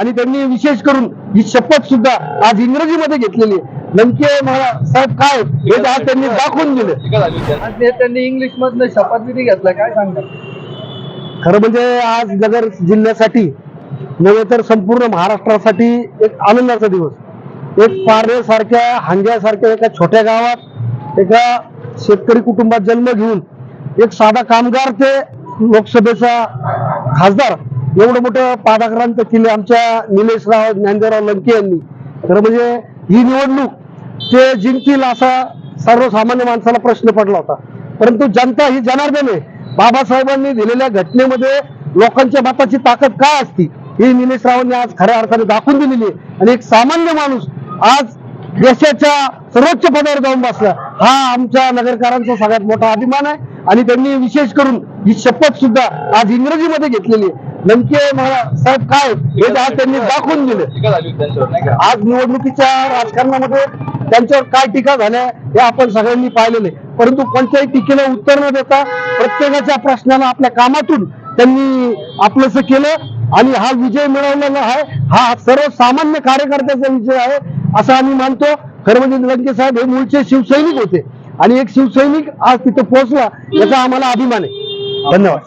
आणि त्यांनी विशेष करून ही शपथ सुद्धा आज इंग्रजीमध्ये घेतलेली आहे. लंके मला साहेब काय? हे आज त्यांनी दाखवून दिले. आज नेत्यांनी इंग्लिश मधनं शपथविधी घेतला काय सांगतात खरं म्हणजे आज नगर जिल्ह्यासाठी नव्हे तर संपूर्ण महाराष्ट्रासाठी एक आनंदाचा दिवस. एक पारनेसारख्या हांग्यासारख्या एका छोट्या गावात एका शेतकरी कुटुंबात जन्म घेऊन एक साधा कामगार ते लोकसभेचा खासदार एवढं मोठं पादाक्रांत केले आमच्या निलेशराव ज्ञानदेवराव लंके यांनी. तर म्हणजे ही निवडणूक ते जिंकतील असा सर्वसामान्य माणसाला प्रश्न पडला होता. परंतु जनता ही जनार्दन आहे. बाबासाहेबांनी दिलेल्या घटनेमध्ये लोकांच्या मताची ताकद काय असती ही निलेश रावांनी आज खऱ्या अर्थाने दाखवून दिलेली आहे. आणि एक सामान्य माणूस आज देशाच्या सर्वोच्च पदावर जाऊन बसला हा आमच्या नगरकरांचा सगळ्यात मोठा अभिमान आहे. आणि त्यांनी विशेष करून ही शपथ सुद्धा आज इंग्रजीमध्ये घेतलेली आहे. मला. साहेब काय? हे आज त्यांनी दाखवून दिले. आज निवडणुकीच्या राजकारणामध्ये त्यांच्यावर काय टीका झाल्या हे आपण सगळ्यांनी पाहिलेले परंतु कोणत्याही टीकेला उत्तर न देता प्रत्येकाच्या प्रश्नाला आपल्या कामातून त्यांनी आपलंसं केलं आणि हा विजय मिळवलेला आहे. हा सर्वसामान्य कार्यकर्त्याचा विजय आहे असं आम्ही मानतो. खरं म्हणजे लंके साहेब हे मूळचे शिवसैनिक होते आणि एक शिवसैनिक आज तिथे पोहोचला याचा आम्हाला अभिमान आहे. धन्यवाद.